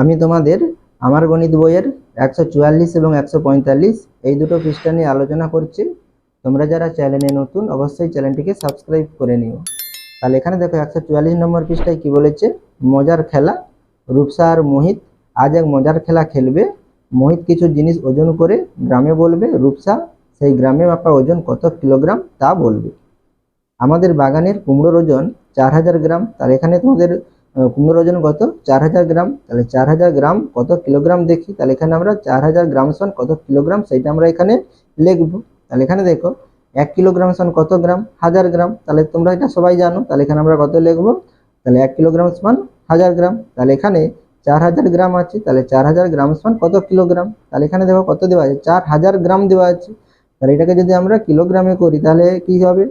আমি তোমাদের আমার গণিত বইয়ের একশো চুয়াল্লিশ এবং একশো পঁয়তাল্লিশ এই দুটো পৃষ্ঠা নিয়ে আলোচনা করছি। তোমরা যারা চ্যানেলে নতুন, অবশ্যই চ্যানেলটিকে সাবস্ক্রাইব করে নিও। তাহলে এখানে দেখো একশো চুয়াল্লিশ নম্বর পৃষ্ঠায় কি বলেছে? মজার খেলা, রূপসা আর মোহিত, আজ এক মজার খেলা খেলবে। মোহিত কিছু জিনিস ওজন করে গ্রামে বলবে, রূপসা, সেই গ্রামে মাপা ওজন কত কিলোগ্রাম তা বলবে। আমাদের বাগানের কুমড়োর ওজন চার হাজার গ্রাম, তাহলে এখানে তোমাদের কুমড়োর ওজন কত? চার হাজার গ্রাম। তাহলে চার হাজার গ্রাম কত কিলোগ্রাম দেখি? তাহলে এখানে আমরা চার হাজার গ্রাম সন কত কিলোগ্রাম? সেটা আমরা এখানে লিখব। তাহলে এখানে দেখো, এক কিলোগ্রাম সমান কত গ্রাম? হাজার গ্রাম। তাহলে তোমরা এটা সবাই জানো। তাহলে এখানে আমরা কত লিখব? তাহলে এক কিলোগ্রাম সমান হাজার গ্রাম। তাহলে এখানে চার হাজার গ্রাম আছে। তাহলে চার হাজার গ্রাম সমান কত কিলোগ্রাম? তাহলে এখানে দেখো কত দেওয়া আছে? চার হাজার গ্রাম দেওয়া আছে। তাহলে এটাকে যদি আমরা কিলোগ্রামে করি, তাহলে কি হবে?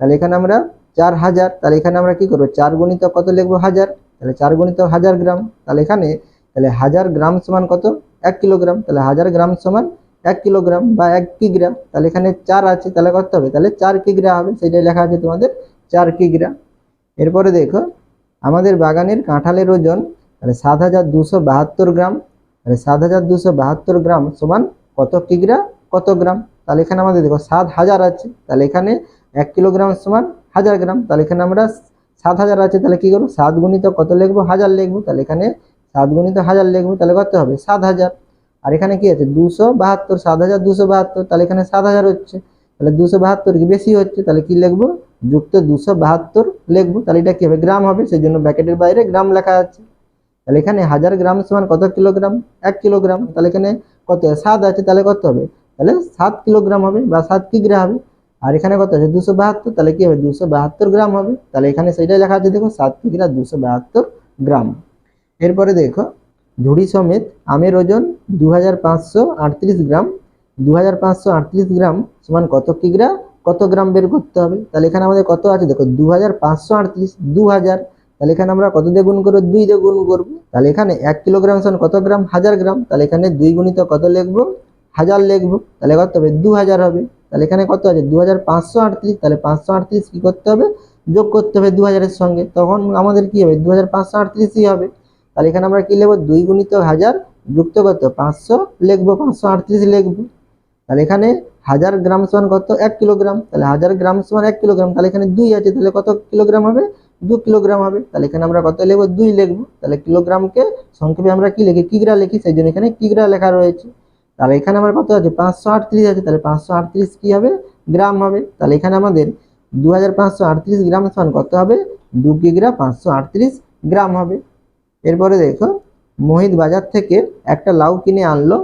তাহলে এখানে আমরা চার হাজার। তাহলে এখানে আমরা কি করব? চার গণিত কত লিখব? হাজার। তাহলে চার গণিত হাজার গ্রাম, তাহলে এখানে, তাহলে হাজার গ্রাম সমান কত? এক কিলোগ্রাম, তাহলে হাজার গ্রাম সমান এক কিলোগ্রাম বা এক কিগ্রা তাহলে এখানে চার আছে, তাহলে কত হবে, তাহলে চার কিগ্রা হবে সেটাই লেখা আছে তোমাদের, চার কিগ্রা। এরপরে দেখো, আমাদের বাগানের কাঁঠালের ওজন, তাহলে সাত হাজার দুশো বাহাত্তর গ্রাম, তাহলে সাত হাজার দুশো বাহাত্তর গ্রাম সমান কত কিগ্রা? কত গ্রাম? তাহলে এখানে আমাদের দেখো সাত হাজার আছে, তাহলে এখানে এক কিলোগ্রাম সমান হাজার গ্রাম, তাহলে এখানে আমরা সাত হাজার আছে, তাহলে কি করব? সাত গুণিত কত লিখব? হাজার লিখব। তাহলে এখানে সাত গুণিত হাজার লিখব, তাহলে কত হবে? সাত হাজার। আর এখানে কি আছে? দুশো বাহাত্তর, সাত হাজার দুশো বাহাত্তর, তাহলে এখানে সাত হাজার হচ্ছে। তাহলে দুশো বাহাত্তর কি বেশি হচ্ছে? তাহলে কি লিখব? যুক্ত দুশো বাহাত্তর লিখব। তাহলে এটা কি হবে? গ্রাম হবে, সেই জন্য ব্যাকেটের বাইরে গ্রাম লেখা আছে। তাহলে এখানে হাজার গ্রাম সমান কত কিলোগ্রাম? এক কিলোগ্রাম। তাহলে এখানে কত? সাত আছে, তাহলে কত হবে? তাহলে সাত কিলোগ্রাম হবে বা সাত কিগ্রা হবে? আর এখানে কত আছে? দুশো বাহাত্তর, তাহলে কি হবে? দুশো বাহাত্তর গ্রাম হবে। তাহলে এখানে সেটাই লেখা আছে, দেখো সাত কিগ্রা দুশো বাহাত্তর গ্রাম। এরপরে দেখো ঝুড়ি সমেত আমের ওজন দু হাজার পাঁচশো আটত্রিশ গ্রাম। দু হাজার পাঁচশো আটত্রিশ গ্রাম সমান কত কিগ্রা? কত গ্রাম বের করতে হবে? তাহলে এখানে আমাদের কত আছে? দেখো দু হাজার পাঁচশো আটত্রিশ দু হাজার তাহলে এখানে আমরা কত দিয়ে গুণ করব? দুই দিয়ে গুণ করব। তাহলে এখানে এক কিলোগ্রাম সমান কত গ্রাম? হাজার গ্রাম। তাহলে এখানে দুই গুণিত কত লিখব? হাজার লিখব। তাহলে কত হবে? দু হাজার হবে। তাহলে এখানে কত আছে? দু হাজার পাঁচশো আটত্রিশ। তাহলে পাঁচশো কী করতে হবে? যোগ করতে হবে দু হাজারের সঙ্গে। তখন আমাদের কি হবে? দু হাজার হবে। তাহলে এখানে আমরা কি লিখব? দুই গুণিত হাজার যুক্ত কত? পাঁচশো লিখব, পাঁচশো আটত্রিশ লিখব। তাহলে এখানে হাজার গ্রাম সমান কত? এক কিলোগ্রাম। তাহলে হাজার গ্রাম সমান এক কিলোগ্রাম। তাহলে এখানে দুই আছে। তাহলে কত কিলোগ্রাম হবে? দু কিলোগ্রাম হবে। তাহলে এখানে আমরা কত লিখব? দুই লিখব। তাহলে কিলোগ্রামকে সংক্ষেপে আমরা কি লিখি? কিগ্রা লিখি। সেই জন্য এখানে কিগ্রা লেখা রয়েছে। তাহলে এখানে আমার কত আছে? পাঁচশো আটত্রিশ আছে। তাহলে পাঁচশো আটত্রিশ কী হবে? গ্রাম হবে। তাহলে এখানে আমাদের দু হাজার পাঁচশো আটত্রিশ গ্রাম সমান কত হবে? দু কিগ্রা পাঁচশো আটত্রিশ গ্রাম হবে। এরপরে দেখো, মোহিত বাজার থেকে একটা লাউ কিনে আনলো।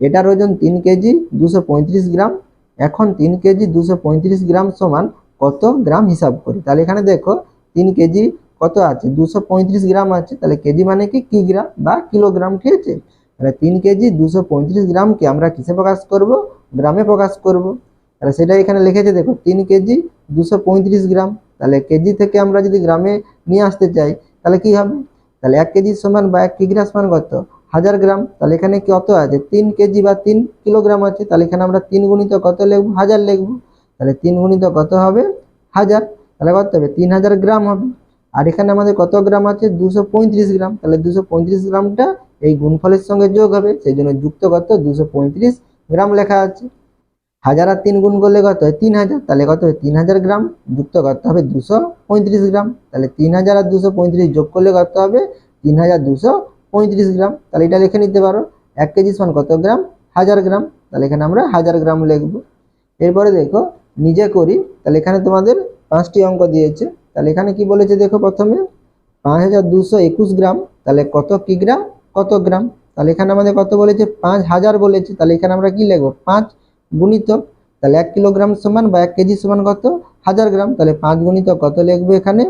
এটার ওজন তিন কেজি দুশো গ্রাম। এখন তিন কেজি দুশো গ্রাম সমান কত গ্রাম হিসাব করি? তাহলে এখানে দেখো, তিন কেজি কত আছে? দুশো গ্রাম আছে। তাহলে কেজি মানে কি? কিগ্রা বা কিলোগ্রাম ঠিক আছে তাহলে তিন কেজি দুশো পঁয়ত্রিশ গ্রামকে আমরা কিসে প্রকাশ করব? গ্রামে প্রকাশ করব। তাহলে সেটা এখানে লিখেছে, দেখো, তিন কেজি দুশো পঁয়ত্রিশ গ্রাম। তাহলে কেজি থেকে আমরা যদি গ্রামে নিয়ে আসতে চাই, তাহলে কি হবে? তাহলে এক কেজি সমান বা এক কিগ্রা সমান কত? হাজার গ্রাম। তাহলে এখানে কত আছে? তিন কেজি বা তিন কিলোগ্রাম আছে। তাহলে এখানে আমরা তিন গুণিত কত লিখব? হাজার লিখব। তাহলে তিন গুণিত কত হবে? হাজার। তাহলে কত হবে? তিন হাজার গ্রাম হবে। আর এখানে আমাদের কত গ্রাম আছে? দুশো পঁয়ত্রিশ গ্রাম। তাহলে দুশো পঁয়ত্রিশ গ্রামটা এই গুণফলের সঙ্গে যোগ হবে, সেই জন্য যুক্ত কত দুশো গ্রাম লেখা আছে। হাজার আর তিন গুণ করলে কত হয়? তিন হাজার। তাহলে কত হবে তিন হাজার গ্রাম। যুক্ত করতে হবে দুশো পঁয়ত্রিশ গ্রাম। তাহলে তিন হাজার আর দুশো পঁয়ত্রিশ যোগ করলে কত হবে? তিন হাজার দুশো পঁয়ত্রিশ গ্রাম। তাহলে এটা লিখে নিতে পারো। এক কেজি সমান কত গ্রাম? হাজার গ্রাম। তাহলে এখানে আমরা হাজার গ্রাম লিখব। এরপরে দেখো, নিজে করি। তাহলে এখানে তোমাদের পাঁচটি অঙ্ক দিয়েছে। তাহলে এখানে কি বলেছে দেখো প্রথমে? পাঁচ হাজার দুশো একুশ গ্রাম। তাহলে কত কিগ্রা? কত গ্রাম? তাহলে এখানে আমাদের কত বলেছে? পাঁচ হাজার বলেছে। তাহলে এখানে আমরা কি লিখব? পাঁচ গুণিত, তাহলে এক কিলোগ্রাম সমান বা এক কেজি সমান কত? হাজার গ্রাম। তাহলে পাঁচ গুণিত কত লিখব এখানে?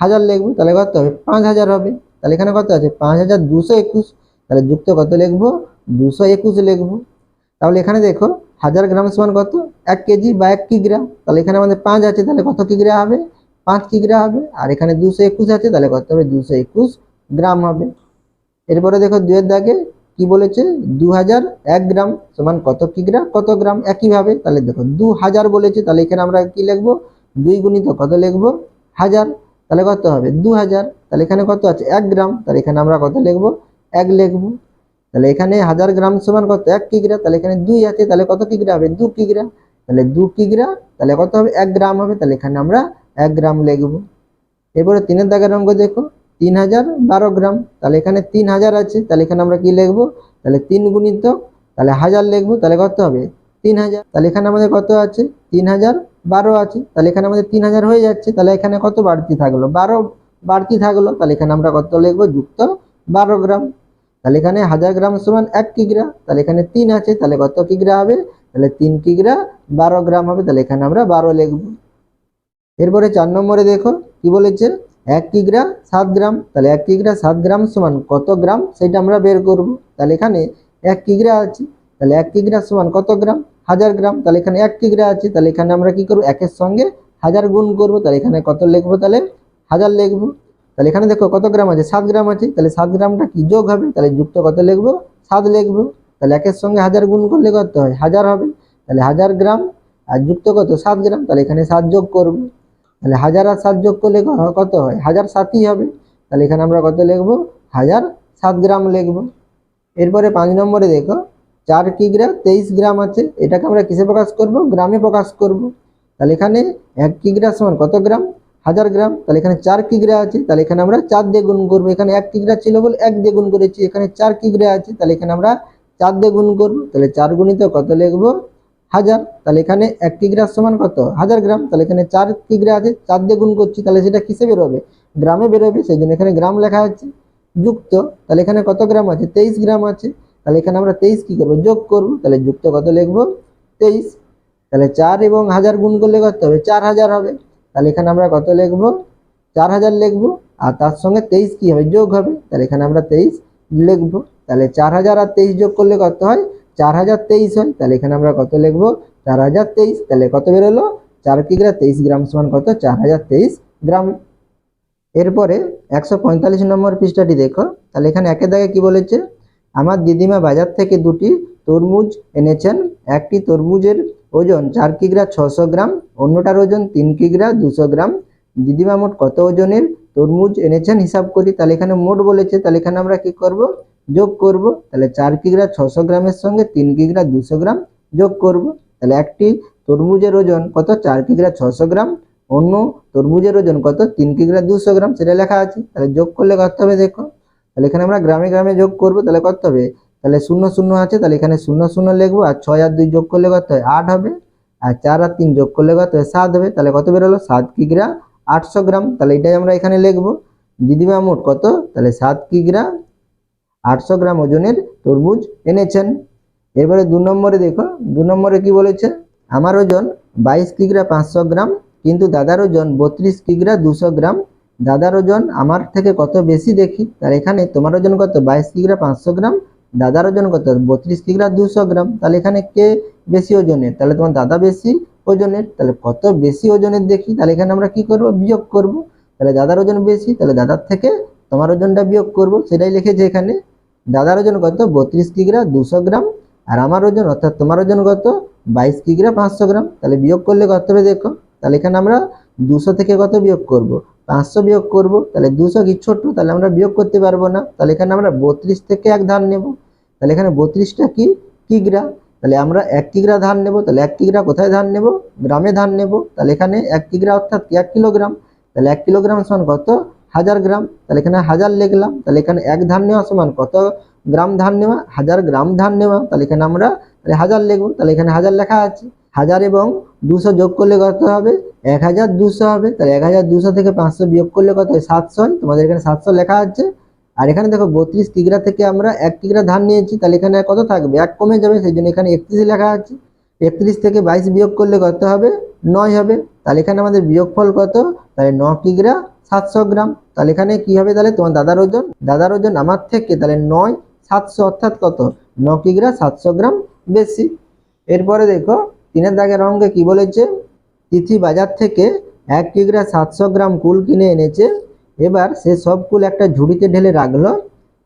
হাজার লিখব। তাহলে কত হবে? পাঁচ হাজার হবে। তাহলে এখানে কত আছে? পাঁচ হাজার দুশো একুশ। তাহলে যুক্ত কত লিখব? দুশো একুশ লিখব। তাহলে এখানে দেখো, হাজার গ্রাম সমান কত? এক কেজি বা এক কিগ্রা। তাহলে এখানে আমাদের পাঁচ আছে। তাহলে কত কিগ্রা হবে? পাঁচ কিগ্রা হবে। আর এখানে দুশো একুশ আছে। তাহলে কত হবে? দুশো একুশ গ্রাম হবে। এরপরে দেখো দুয়ের দাগে কি বলেছে? দু এক গ্রাম সমান কত কিগ্রা কত গ্রাম? একইভাবে তাহলে দেখো দু হাজার বলেছে, তাহলে এখানে আমরা কি লিখব? দুই গুণিত কত লিখব? হাজার। তাহলে কত হবে? দু হাজার তাহলে এখানে কত আছে? এক গ্রাম। তাহলে এখানে আমরা কত লিখব? এক লিখব। তাহলে এখানে হাজার গ্রাম সমান কত? এক কিগ্রা তাহলে এখানে দুই আছে। তাহলে কত কিগ্রা হবে? দু কিগ্রা তাহলে দু কিগ্রা তাহলে কত হবে? এক গ্রাম হবে। তাহলে এখানে আমরা এক গ্রাম লিখব। এরপরে তিনের দাগের অঙ্ক দেখো। তিন হাজার বারো গ্রাম। তাহলে এখানে তিন হাজার আছে, তাহলে এখানে আমরা কি লিখব? তাহলে তিন গুণিত, তাহলে হাজার লিখব, তাহলে কত হবে? তিন হাজার। তাহলে এখানে আমাদের কত আছে? তিন হাজার বারো আছে। তাহলে এখানে আমাদের তিন হাজার হয়ে যাচ্ছে, তাহলে এখানে কত বাড়তি থাকল? বারো বাড়তি থাকল, তাহলে এখানে আমরা কত লিখব? যুক্ত বারো গ্রাম। তাহলে এখানে হাজার গ্রাম সমান এক কিগ্রা, তাহলে এখানে তিন আছে, তাহলে কত কিগ্রা হবে? তাহলে তিন কিগ্রা বারো গ্রাম হবে, তাহলে এখানে আমরা বারো লিখব। এরপরে চার নম্বরে দেখো, কি বলেছে? এক কিগ্রা সাত গ্রাম। তাহলে এক কিগ্রা সাত গ্রাম সমান কত গ্রাম? সেটা আমরা বের করব। তাহলে এখানে এক কিগ্রা আছে? তাহলে এক কিগ্রা সমান কত গ্রাম? হাজার গ্রাম। তাহলে এখানে এক কিগ্রা আছে? তাহলে এখানে আমরা কি করব? একের সঙ্গে হাজার গুণ করব। তাহলে এখানে কত লিখব? তাহলে হাজার লিখব। তাহলে এখানে দেখো কত গ্রাম আছে? সাত গ্রাম আছে। তাহলে সাত গ্রামটা কি যোগ হবে? তাহলে যুক্ত কত লিখব? সাত লিখব। তাহলে একের সঙ্গে হাজার গুণ করলে কত হয়? হাজার হবে। তাহলে হাজার গ্রাম। আর যুক্ত কত? সাত গ্রাম। তাহলে এখানে সাত যোগ করব। তাহলে হাজার আর সাত যোগ করলে কত হয়? হাজার সাতই হবে। তাহলে এখানে আমরা কত লিখব? হাজার সাত গ্রাম লিখব। এরপরে পাঁচ নম্বরে দেখো, চার কিগ্রা তেইশ গ্রাম আছে। এটাকে আমরা কিসে প্রকাশ করব? গ্রামে প্রকাশ করব। তাহলে এখানে এক কিগ্রা সমান কত গ্রাম? হাজার গ্রাম। তাহলে এখানে চার কিগ্রা আছে। তাহলে এখানে আমরা চার দিয়ে গুণ করব। এখানে এক কিগ্রা ছিল বলে এক দিয়ে গুণ করেছি। এখানে চার কিগ্রা আছে। তাহলে এখানে আমরা চার দিয়ে গুণ করব। তাহলে চার গুণিত কত লিখব? হাজার, তাহলে এখানে এক কিগ্রা সমান কত? হাজার গ্রাম, তাহলে এখানে চার কিগ্রা আছে, চার দিয়ে গুণ করছি, তাহলে সেটা কিসে বেরোবে? গ্রামে বেরোবে, সেই জন্য এখানে গ্রাম লেখা আছে, যুক্ত, তাহলে এখানে কত গ্রাম আছে? তেইশ গ্রাম আছে, তাহলে এখানে আমরা তেইশ কী করব? যোগ করব, তাহলে যুক্ত কত লিখব? তেইশ, তাহলে চার এবং হাজার গুণ করলে কত হবে? চার হাজার হবে, তাহলে এখানে আমরা কত লিখব? চার হাজার লিখব, আর তার সঙ্গে তেইশ কী হবে? যোগ হবে, তাহলে এখানে আমরা তেইশ লিখব, তাহলে চার হাজার আর তেইশ যোগ করলে কত হয়? চার হাজার তেইশ হয়, তাহলে এখানে আমরা কত লিখব? চার হাজার তেইশ, তাহলে কত বেরোলো? চার কিগ্রা তেইশ গ্রাম সমান কত? চার হাজার তেইশ গ্রাম। এরপরে একশো পঁয়তাল্লিশ নম্বর পৃষ্ঠাটি দেখো। তাহলে এখানে একের দাগে কি বলেছে? আমার দিদিমা বাজার থেকে দুটি তরমুজ এনেছেন, একটি তরমুজের ওজন চার কিগ্রা ছশো গ্রাম, অন্যটার ওজন তিন কিগ্রা দুশো গ্রাম। দিদিমা মোট কত ওজনের তরমুজ এনেছেন হিসাব করি। তাহলে এখানে মোট বলেছে, তাহলে এখানে আমরা কি করব? যোগ করব, তাহলে চার কিগ্রা ছশো গ্রামের সঙ্গে তিন কিগ্রা দুশো গ্রাম যোগ করব। তাহলে একটি তরমুজের ওজন কত? চার কিগ্রা ছশো গ্রাম। অন্য তরমুজের ওজন কত? তিন কিগ্রা দুশো গ্রাম। সেটা লেখা আছে। তাহলে যোগ করলে কত হবে দেখো। তাহলে এখানে আমরা গ্রামে গ্রামে যোগ করব, তাহলে কত হবে? তাহলে শূন্য শূন্য আছে, তাহলে এখানে শূন্য শূন্য লিখব, আর ছয় আর দুই যোগ করলে কত হয়? আট হবে। আর চার আর তিন যোগ করলে কত হয়? সাত হবে। তাহলে কত বেরোলো? সাত কিগ্রা আটশো গ্রাম। তাহলে এটাই আমরা এখানে লিখব। দিদিমা মোট কত? তাহলে সাত কিগ্রা আটশো গ্রাম ওজনের তরমুজ এনেছেন। এরপরে দু নম্বরে দেখো, দু নম্বরে কি বলেছে? আমার ওজন বাইশ কিগ্রা পাঁচশো গ্রাম, কিন্তু দাদার ওজন বত্রিশ কিগ্রা দুশো গ্রাম। দাদার ওজন আমার থেকে কত বেশি দেখি? তার এখানে তোমার ওজন কত? বাইশ কিগ্রা পাঁচশো গ্রাম, দাদার ওজন কত? বত্রিশ কিগ্রা দুশো গ্রাম। তাহলে এখানে কে বেশি ওজনের? তাহলে তোমার দাদা বেশি ওজনের। তাহলে কত বেশি ওজনের দেখি? তাহলে এখানে আমরা কি করব? বিয়োগ করব। তাহলে দাদার ওজন বেশি, তাহলে দাদার থেকে তোমার ওজনটা বিয়োগ করব। সেটাই লিখেছে এখানে। দাদার ওজন কত? বত্রিশ কিগ্রা দুশো গ্রাম আর আমার ওজন, অর্থাৎ তোমার ওজন কত? বাইশ কিগ্রা পাঁচশো গ্রাম তাহলে বিয়োগ করলে কত হবে দেখো? তাহলে এখানে আমরা দুশো থেকে কত বিয়োগ করব? পাঁচশো বিয়োগ করব। তাহলে দুশো কি ছোট? তাহলে আমরা বিয়োগ করতে পারব না। তাহলে এখানে আমরা বত্রিশ থেকে এক ধান নেব। তাহলে এখানে বত্রিশটা কি? কিগ্রা। তাহলে আমরা এক কিগ্রা ধান নেব। তাহলে এক কিগ্রা কোথায় ধান নেব? গ্রামে ধান নেব। তাহলে এখানে এক কিগ্রা অর্থাৎ এক কিলোগ্রাম। তাহলে এক কিলোগ্রাম সমান কত? হাজার গ্রাম, তাহলে এখানে হাজার লিখলাম, তাহলে এখানে এক ধান নেওয়া সমান কত গ্রাম ধান নেওয়া? হাজার গ্রাম ধান নেওয়া, তাহলে এখানে আমরা, তাহলে হাজার লিখব, তাহলে এখানে হাজার লেখা আছে। হাজার এবং দুশো যোগ করলে কত হবে? এক হাজার দুশো হবে, তাহলে এক হাজার দুশো থেকে পাঁচশো বিয়োগ করলে কত হয়? সাতশো তোমাদের এখানে সাতশো লেখা আছে। আর এখানে দেখো, বত্রিশ কিগ্রা থেকে আমরা এক কিগ্রা ধান নিয়েছি, তাহলে এখানে কত থাকবে? এক কমে যাবে, সেই জন্য এখানে একত্রিশ লেখা আছে। একত্রিশ থেকে বাইশ বিয়োগ করলে কত হবে? নয় হবে। তাহলে এখানে আমাদের বিয়োগফল কত? তাহলে ন কিগ্রা সাতশো গ্রাম। তাহলে এখানে কি হবে তাহলে? তোমার দাদার ওজন। দাদার ওজন আমার থেকে তাহলে নয়, সাতশো অর্থাৎ কত? ন কিগ্রা সাতশো গ্রাম বেশি। এরপরে দেখো, তিনের দাগের অঙ্কে কি বলেছে? তিথি বাজার থেকে এক কিগ্রা সাতশো গ্রাম কুল কিনে এনেছে। এবার সে সব কুল একটা ঝুড়িতে ঢেলে রাখল।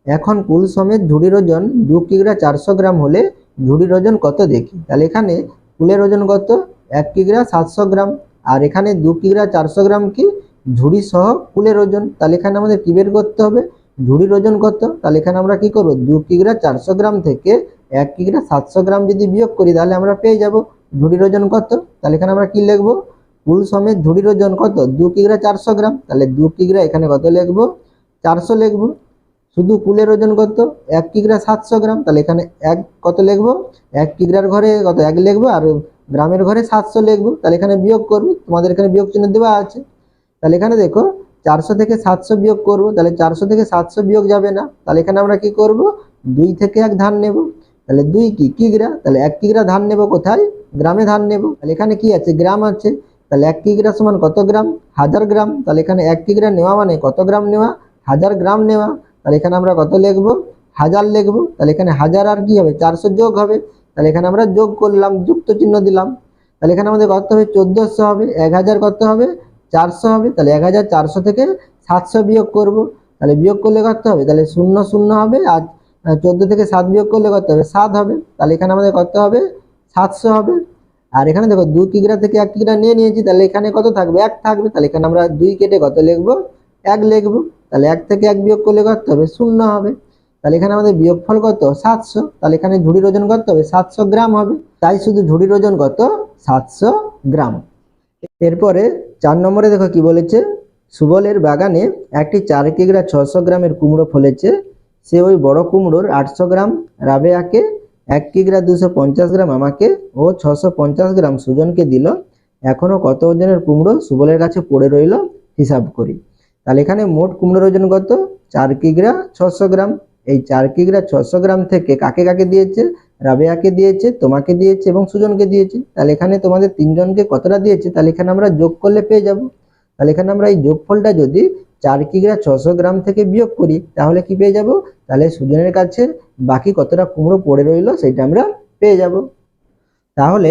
এখন কুল সমেত ঝুড়ির ওজন দু কিগ্রা চারশো গ্রাম হলে ঝুড়ির ওজন কত দেখি? তাহলে এখানে কুলের ওজন কত? এক কিগ্রা সাতশো গ্রাম। আর এখানে দু কিগ্রা চারশো গ্রাম কি? ঝুড়ি সহ কুলের ওজন তাহলে এখানে আমাদের কি বের করতে হবে? ঝুড়ির ওজন কত? তাহলে এখানে আমরা কি করব? দু কিগ্রা চারশো গ্রাম থেকে এক কিগ্রা সাতশো গ্রাম যদি বিয়োগ করি, তাহলে আমরা পেয়ে যাব। ঝুড়ির ওজন কত? তাহলে এখানে আমরা কি লিখব? কুল সমেত ঝুড়ির ওজন কত? দু কিগ্রা চারশো গ্রাম। তাহলে দু কিগ্রা এখানে কত লিখব? চারশো লিখব। শুধু কুলের ওজন কত? এক কিগ্রা সাতশো গ্রাম। তাহলে এখানে এক কত লিখব? এক কিগ্রার ঘরে কত? এক লিখব। আর গ্রামের ঘরে সাতশো লিখব। তাহলে এখানে বিয়োগ করব। তোমাদের এখানে বিয়োগ চিহ্ন দেওয়া আছে। তাহলে এখানে দেখো চারশো থেকে সাতশো বিয়োগ করব, তাহলে চারশো থেকে সাতশো বিয়োগ যাবে না। তাহলে এখানে আমরা কি করব? দুই থেকে এক ধান নেব। তাহলে দুই কি? কিগ্রা তাহলে এক কিগ্রা ধান নেব কোথায়? গ্রামে ধান নেব। তাহলে এখানে কি আছে? গ্রাম আছে। তাহলে এক কিগ্রা সমান কত গ্রাম? হাজার গ্রাম। তাহলে এখানে এক কিগ্রা নেওয়া মানে কত গ্রাম নেওয়া? হাজার গ্রাম নেওয়া। তাহলে এখানে আমরা কত লিখব? হাজার লিখব। তাহলে এখানে হাজার আর কি হবে? চারশো যোগ হবে। তাহলে এখানে আমরা যোগ করলাম, যুক্ত চিহ্ন দিলাম। তাহলে এখানে আমাদের কত হবে? চোদ্দোশো হবে। এক হাজার কত হবে? চারশো হবে, তাহলে এক হাজার চারশো থেকে সাতশো বিয়োগ করব। তাহলে বিয়োগ করলে কত হবে? তাহলে শূন্য শূন্য হবে আর চোদ্দ থেকে সাত বিয়োগ করলে কত হবে? সাত হবে। তাহলে এখানে আমাদের কত হবে? সাতশো হবে। আর এখানে দেখো দু কিগ্রা থেকে এক কিগ্রা নিয়ে নিয়েছি, তাহলে এখানে কত থাকবে? এক থাকবে। তাহলে এখানে আমরা দুই কেটে কত লিখব? এক লিখব। তাহলে এক থেকে এক বিয়োগ করলে কত হবে? শূন্য হবে। তাহলে এখানে আমাদের বিয়োগফল কত? সাতশো। তাহলে এখানে ঝুড়ির ওজন কত হবে? সাতশো গ্রাম হবে। তাই শুধু ঝুড়ির ওজন কত? সাতশো গ্রাম। এরপরে চার নম্বরে দেখো কি বলেছে? সুবলের বাগানে একটি চার কিগ্রা ছশো গ্রামের কুমড়ো ফলেছে। সে ওই বড় কুমড়োর আটশো গ্রাম রাবেয়াকে, এক কিগ্রা দুশো পঞ্চাশ গ্রাম আমাকে ও ছশো পঞ্চাশ গ্রাম সুজনকে দিল। এখনও কত ওজনের কুমড়ো সুবলের কাছে পড়ে রইল হিসাব করি। তাহলে এখানে মোট কুমড়োর ওজন কত? চার কিগ্রা ছশো গ্রাম। এই চার কিগ্রা ছশো গ্রাম থেকে কাকে কাকে দিয়েছে? রাবেয়াকে দিয়েছে, তোমাকে দিয়েছে এবং সুজনকে দিয়েছে। তাহলে এখানে তোমাদের তিনজনকে কতটা দিয়েছে? তাহলে এখানে আমরা যোগ করলে পেয়ে যাব। তাহলে এখানে আমরা এই যোগফলটা যদি চার কিগ্রা ছশো গ্রাম থেকে বিয়োগ করি, তাহলে কি পেয়ে যাব? তাহলে সুজনের কাছে বাকি কতটা কুমড়ো পড়ে রইল সেটা আমরা পেয়ে যাব। তাহলে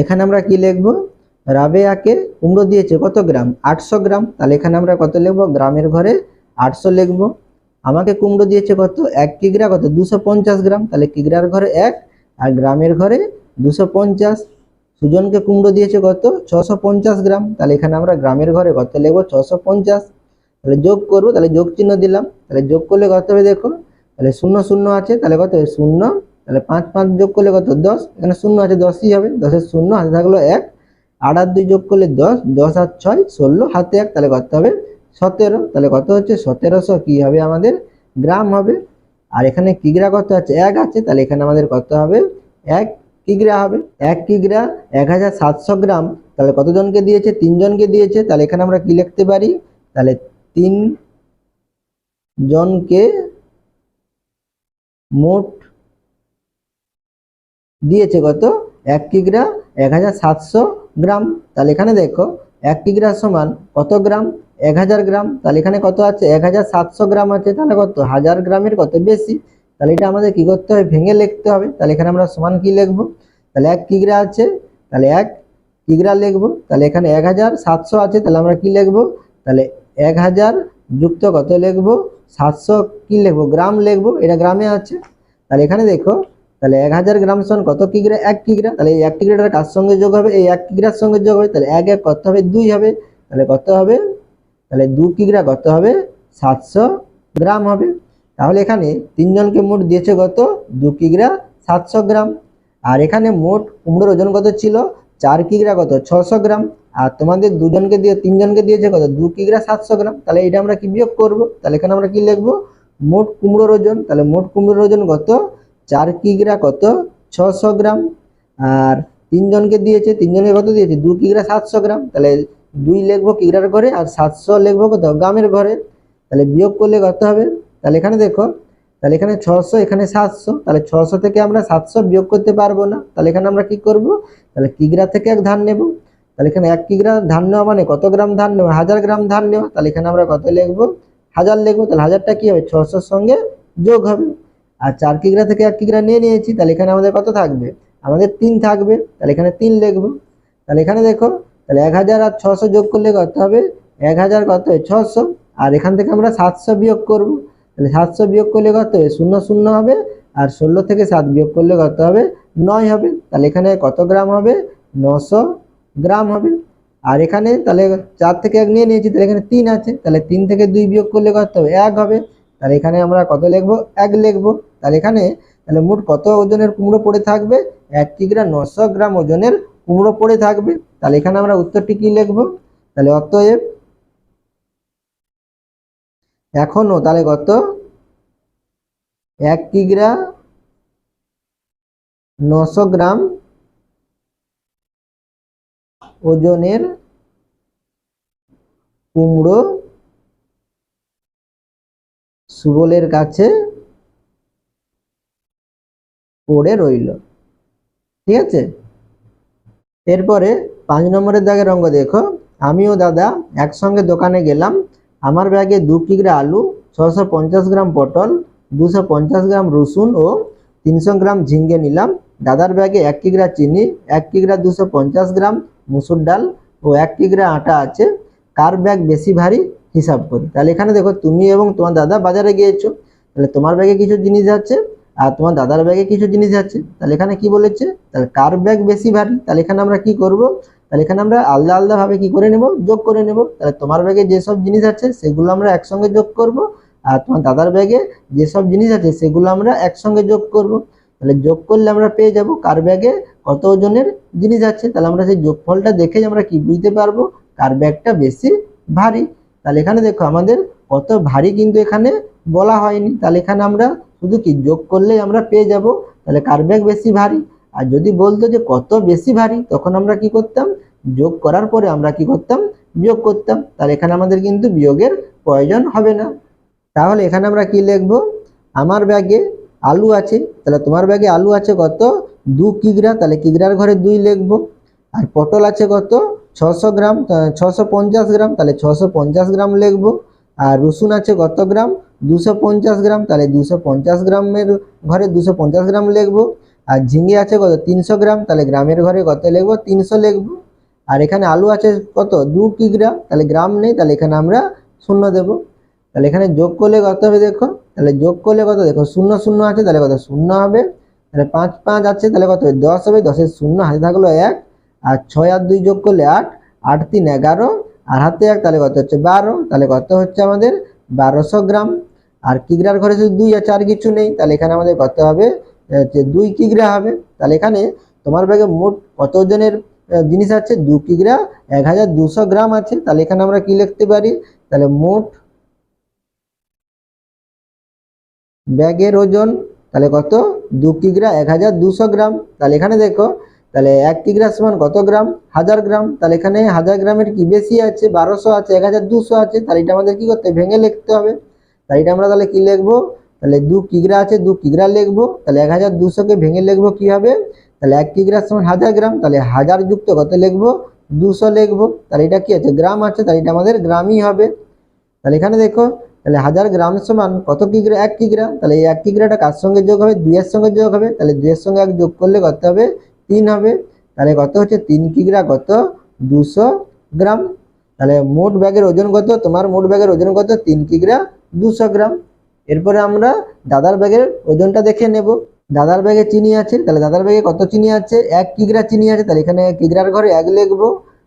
এখানে আমরা কি লিখব? রাবেয়াকে কুমড়ো দিয়েছে কত গ্রাম? আটশো গ্রাম। তাহলে এখানে আমরা কত লিখব? গ্রামের ঘরে আটশো লিখব। আমাকে কুমড়ো দিয়েছে কত? এক কিগ্রা কত? দুশো পঞ্চাশ গ্রাম। তাহলে কিগ্রার ঘরে এক, আর গ্রামের ঘরে দুশো পঞ্চাশ। সুজনকে কুমড়ো দিয়েছে কত? ছশো পঞ্চাশ গ্রাম। তাহলে এখানে আমরা গ্রামের ঘরে কত লিখব ছশো পঞ্চাশ। তাহলে যোগ করব, তাহলে যোগ চিহ্ন দিলাম। তাহলে যোগ করলে কত হবে দেখো? তাহলে শূন্য শূন্য আছে, তাহলে কত হবে? শূন্য। তাহলে পাঁচ পাঁচ যোগ করলে কত? দশ। এখানে শূন্য আছে, দশই হবে। দশের শূন্য, হাতে থাকল এক। আট আর দুই যোগ করলে দশ। দশ আর ছয়, ষোলো। হাতে এক, তাহলে কত হবে? সতেরো, তাহলে কত হচ্ছে? সতেরোশো কি হবে আমাদের? গ্রাম হবে। আর এখানে কিগ্রা কত আছে? এক আছে, তাহলে এখানে আমাদের কত হবে? এক কিগ্রা হবে। এক কিগ্রা, এক হাজার সাতশো গ্রাম। তাহলে কতজনকে দিয়েছে? তিনজনকে দিয়েছে। তাহলে এখানে আমরা কি লিখতে পারি? তাহলে তিন জনকে মোট দিয়েছে কত? এক কিগ্রা, এক হাজার সাতশো গ্রাম। তাহলে এখানে দেখো, এক কিগ্রা সমান কত গ্রাম? এক হাজার গ্রাম, তাহলে এখানে কত আছে? এক হাজার সাতশো গ্রাম আছে, তাহলে কত? হাজার গ্রামের কত বেশি? তাহলে এটা আমাদের কি করতে হবে? ভেঙে লিখতে হবে। তাহলে এখানে আমরা সমান কি লিখব? তাহলে এক কিগ্রা আছে? তাহলে এক কিগ্রা লিখব? তাহলে এখানে এক হাজার সাতশো আছে, তাহলে আমরা কি লিখব? তাহলে এক হাজার যুক্ত কত লিখব? সাতশো কি লিখব? গ্রাম লিখব, এটা গ্রামে আছে। তাহলে এখানে দেখো, তাহলে এক হাজার গ্রাম সমান কত কিগ্রা এক কিগ্রা তাহলে এই এক কিগ্রাটা কার সঙ্গে যোগ হবে? এই এক কিগ্রার সঙ্গে যোগ হবে? তাহলে এক এক কত হবে? দুই হবে। তাহলে কত হবে? তাহলে দু কিগ্রা কত হবে? সাতশো গ্রাম হবে। তাহলে এখানে তিনজনকে মোট দিয়েছে কত? দু কিগ্রা সাতশো গ্রাম। আর এখানে মোট কুমড়োর ওজন কত ছিল? চার কিগ্রা কত? ছশো গ্রাম। আর তোমাদের দুজনকে দিয়ে, তিনজনকে দিয়েছে কত? দু কিগ্রা সাতশো গ্রাম। তাহলে এটা আমরা কি বিয়োগ করব? তাহলে এখানে আমরা কি লিখব? মোট কুমড়োর ওজন। তাহলে মোট কুমড়োর ওজন কত? চার কিগ্রা কত? ছশো গ্রাম। আর তিনজনকে দিয়েছে, তিনজনকে কত দিয়েছে? দু কিগ্রা সাতশো গ্রাম। তাহলে দুই লিখব কিগ্রার ঘরে আর সাতশো লিখব কত গ্রামের ঘরে। তাহলে বিয়োগ করলে কত হবে? তাহলে এখানে দেখো, তাহলে এখানে ছশো, এখানে সাতশো। তাহলে ছশো থেকে আমরা সাতশো বিয়োগ করতে পারব না। তাহলে এখানে আমরা কি করব? তাহলে কিগ্রা থেকে এক ধান নেব। তাহলে এখানে এক কিগ্রা ধান নেওয়া মানে কত গ্রাম ধান নেওয়া? হাজার গ্রাম ধান নেওয়া। তাহলে এখানে আমরা কত লিখব? হাজার লিখব। তাহলে হাজারটা কি হবে? ছশোর সঙ্গে যোগ হবে। আর চার কিগ্রা থেকে এক কিগ্রা নিয়ে নিয়েছি। তাহলে এখানে আমাদের কত থাকবে? আমাদের তিন থাকবে। তাহলে এখানে তিন লিখব। তাহলে এখানে দেখো তাহলে এক হাজার আর ছশো যোগ করলে কত হবে? এক হাজার কত হয় ছশো। আর এখান থেকে আমরা সাতশো বিয়োগ করব। তাহলে সাতশো বিয়োগ করলে কত হবে শূন্য শূন্য হবে। আর ষোলো থেকে সাত বিয়োগ করলে কত হবে? নয় হবে। তাহলে এখানে কত গ্রাম হবে? নশো গ্রাম হবে। আর এখানে তাহলে চার থেকে এক নিয়ে নিয়েছি, তাহলে এখানে তিন আছে। তাহলে তিন থেকে দুই বিয়োগ করলে কত হবে? এক হবে। তাহলে এখানে আমরা কত লিখব? এক লিখব। তাহলে এখানে তাহলে মোট কত ওজনের কুমড়ো পড়ে থাকবে? এক কিগ্রা নশো গ্রাম ওজনের কুমড়ো পড়ে থাকবে, তাহলে এখানে আমরা উত্তরটি কি লিখব? তাহলে অতএব এখনও, তাহলে কত? এক কিগ্রা নশো গ্রাম ওজনের কুমড়ো সুবলের কাছে পড়ে রইল। ঠিক আছে? এরপরে পাঁচ নম্বরের দাগের অঙ্গ দেখো। আমি ও দাদা একসঙ্গে দোকানে গেলাম। আমার ব্যাগে দু কিগ্রা আলু, ছশো পঞ্চাশ গ্রাম পটল, দুশো পঞ্চাশ গ্রাম রসুন ও তিনশো গ্রাম ঝিঙ্গে নিলাম। দাদার ব্যাগে এক কিগ্রা চিনি, এক কিগ্রা দুশো পঞ্চাশ গ্রাম মুসুর ডাল ও এক কিগ্রা আটা আছে। কার ব্যাগ বেশি ভারী হিসাব করি। তাহলে এখানে দেখো তুমি এবং তোমার দাদা বাজারে গিয়েছো। তাহলে তোমার ব্যাগে কিছু জিনিস আছে। আর তোমার দাদার ব্যাগে কিছু জিনিস আছে, তাহলে এখানে কি বলেছে? তাহলে কার ব্যাগ বেশি ভারী? তাহলে এখানে আমরা কি করব? তাহলে এখানে আমরা আলাদা আলাদা ভাবে কি করে নেব? যোগ করে নেব। তাহলে তোমার ব্যাগে যেসব জিনিস আছে, সেগুলো আমরা একসঙ্গে যোগ করব। আর তোমার দাদার ব্যাগে যেসব জিনিস আছে, সেগুলো আমরা একসঙ্গে যোগ করব। তাহলে যোগ করলে আমরা পেয়ে যাব কার ব্যাগে কত ওজনের জিনিস আছে। তাহলে আমরা সেই যোগফলটা দেখে আমরা কি বুঝতে পারব? কার ব্যাগটা বেশি ভারী? তাহলে এখানে দেখো আমাদের কত ভারী কিন্তু এখানে বলা হয়নি। তাহলে এখানে আমরা শুধু কি যোগ করলেই আমরা পেয়ে যাব? তাহলে কার ব্যাগ বেশি ভারী? আর যদি বলতো যে কত বেশি ভারী, তখন আমরা কি করতাম? যোগ করার পরে আমরা কি করতাম? বিয়োগ করতাম। তাহলে এখানে আমাদের কিন্তু বিয়োগের প্রয়োজন হবে না। তাহলে এখানে আমরা কি লিখব? আমার ব্যাগে আলু আছে। তাহলে তোমার ব্যাগে আলু আছে কত? দু কিগ্রা। তাহলে কিগ্রার ঘরে দুই লিখব। আর পটল আছে কত? ছশো গ্রাম। ছশো পঞ্চাশ গ্রাম। তাহলে ছশো পঞ্চাশ গ্রাম লিখব। আর রসুন আছে কত গ্রাম? দুশো গ্রাম, তাহলে দুশো গ্রামের ঘরে দুশো গ্রাম লিখব। আর ঝিঙে আছে কত? তিনশো গ্রাম, তাহলে গ্রামের ঘরে কত লিখব? তিনশো লিখব। আর এখানে আলু আছে কত? দু কিগ্রা তাহলে গ্রাম নেই, তাহলে এখানে আমরা শূন্য দেব। তাহলে এখানে যোগ করলে কত হবে দেখো? তাহলে যোগ করলে কত? দেখো শূন্য শূন্য আছে, তাহলে কত? শূন্য হবে। তাহলে পাঁচ পাঁচ আছে, তাহলে কত হবে? দশ হবে, দশের শূন্য হাতে থাকল এক। আর ছয় আর দুই যোগ করলে আট। আট, তিন, এগারো। আর হাতে এক, তাহলে কত হচ্ছে বারো? তাহলে কত হচ্ছে আমাদের বারোশো গ্রাম? আর কিগ্রার ঘরে শুধু দুই আর চার কিছু নেই, তাহলে এখানে আমাদের কত হবে দুই কিগ্রা হবে। তাহলে এখানে তোমার ব্যাগে মোট কত ওজনের জিনিস আছে? দু কিগ্রা, এক হাজার দুশো গ্রাম আছে। তাহলে এখানে আমরা কি লিখতে পারি? তাহলে মোট ব্যাগের ওজন, তাহলে কত? দু কিগ্রা, এক হাজার দুশো গ্রাম। তাহলে এখানে দেখো তাহলে এক কিগ্রা সমান কত গ্রাম? হাজার গ্রাম। তাহলে এখানে হাজার গ্রামের কি বেশি আছে? বারোশো আছে, এক হাজার দুশো আছে। তাহলে এটা আমাদের কি করতে ভেঙে লিখতে হবে। তাহলে এটা আমরা তাহলে কি লিখব? তাহলে দু কিগ্রা আছে, দু কিগ্রা লিখব। তাহলে এক হাজার দুশোকে ভেঙে লিখব কি হবে? তাহলে এক কিগ্রা সমান হাজার গ্রাম। তাহলে হাজার যুক্ত কত লিখব? দুশো লিখব। তাহলে এটা কি আছে? গ্রাম আছে। তাহলে এটা আমাদের গ্রামই হবে। তাহলে এখানে দেখো, তাহলে হাজার গ্রাম সমান কত কিগ্রা? এক কিগ্রা। তাহলে এই এক কিগ্রাটা কার সঙ্গে যোগ হবে? দুইয়ের সঙ্গে যোগ হবে। তাহলে দুইয়ের সঙ্গে এক যোগ করলে কত হবে? তিন হবে। তাহলে কত হচ্ছে? তিন কিগ্রা কত? দুশো গ্রাম। তাহলে মোট ব্যাগের ওজন কত? তোমার মোট ব্যাগের ওজন কত? তিন কিগ্রা দুশো গ্রাম। এরপরে আমরা দাদার ব্যাগের ওজনটা দেখে নেব। দাদার ব্যাগে চিনি আছে, তাহলে দাদার ব্যাগে কত চিনি আছে? এক কিগ্রা চিনি আছে, তাহলে এখানে কিগ্রার ঘরে এক লিখব।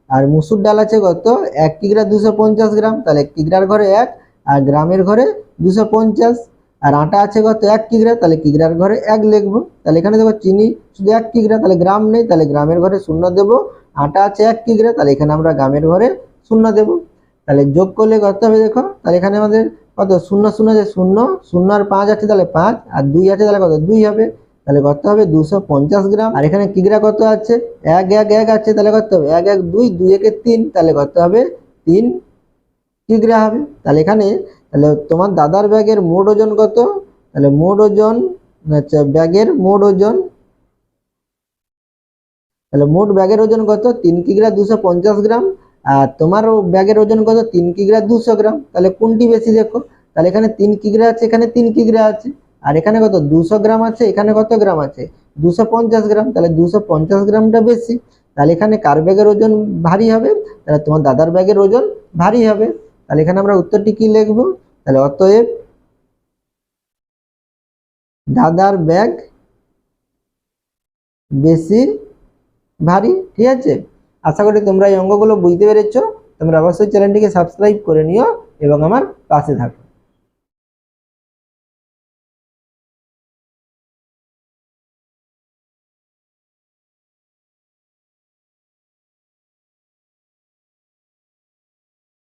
আর মুসুর ডাল আছে কত? এক কিগ্রা দুশো পঞ্চাশ গ্রাম। তাহলে কিগ্রার ঘরে এক আর গ্রামের ঘরে দুশো পঞ্চাশ। আর আটা আছে কত এক কিগ্রা, তাহলে কিগ্রার ঘরে এক লিখব। তাহলে এখানে দেখো চিনি শুধু এক কিগ্রা, তাহলে গ্রাম নেই, তাহলে গ্রামের ঘরে শূন্য দেবো। আটা আছে এক কিগ্রা, তাহলে এখানে আমরা গ্রামের ঘরে শূন্য দেবো। তাহলে যোগ করলে কত হবে দেখো? তাহলে এখানে আমাদের কত? শূন্য শূন্য আছে শূন্য শূন্য আর পাঁচ আছে তাহলে পাঁচ, আর দুই আছে তাহলে কত? দুই হবে। তাহলে কত হবে? দুশো পঞ্চাশ গ্রাম। আর এখানে কিগ্রা কত আছে? এক এক এক আছে, তাহলে কত হবে? এক এক, দুই দুই একে তিন, তাহলে কত হবে? তিন কিগ্রা হবে। তাহলে এখানে তাহলে তোমার দাদার ব্যাগের মোট ওজন কত? তাহলে মোট ওজন আচ্ছা ব্যাগের মোট ওজন, তাহলে মোট ব্যাগের ওজন কত? তিন কিগ্রা দুশো পঞ্চাশ গ্রাম। আর তোমার ব্যাগের ওজন কত? তিন কিগ্রা দুশো গ্রাম। তাহলে কোনটি বেশি দেখো? তাহলে এখানে তিন কিগ্রা আছে, এখানে তিন কিগ্রা আছে। আর এখানে কত? দুশো গ্রাম আছে, এখানে কত গ্রাম আছে? দুশো পঞ্চাশ গ্রাম। তাহলে দুশো পঞ্চাশ গ্রামটা বেশি। তাহলে এখানে কার ব্যাগের ওজন ভারী হবে? তাহলে তোমার দাদার ব্যাগের ওজন ভারী হবে। তাহলে এখানে আমরা উত্তরটি কি লিখব? তাহলে অতএব দাদার ব্যাগ বেশি ভারী, ঠিক আছে? আশা করি তোমরা এই অঙ্গগুলো বুঝতে পেরেছ। তোমরা অবশ্যই চ্যানেলটিকে সাবস্ক্রাইব করে নিও এবং আমার পাশে থাকো।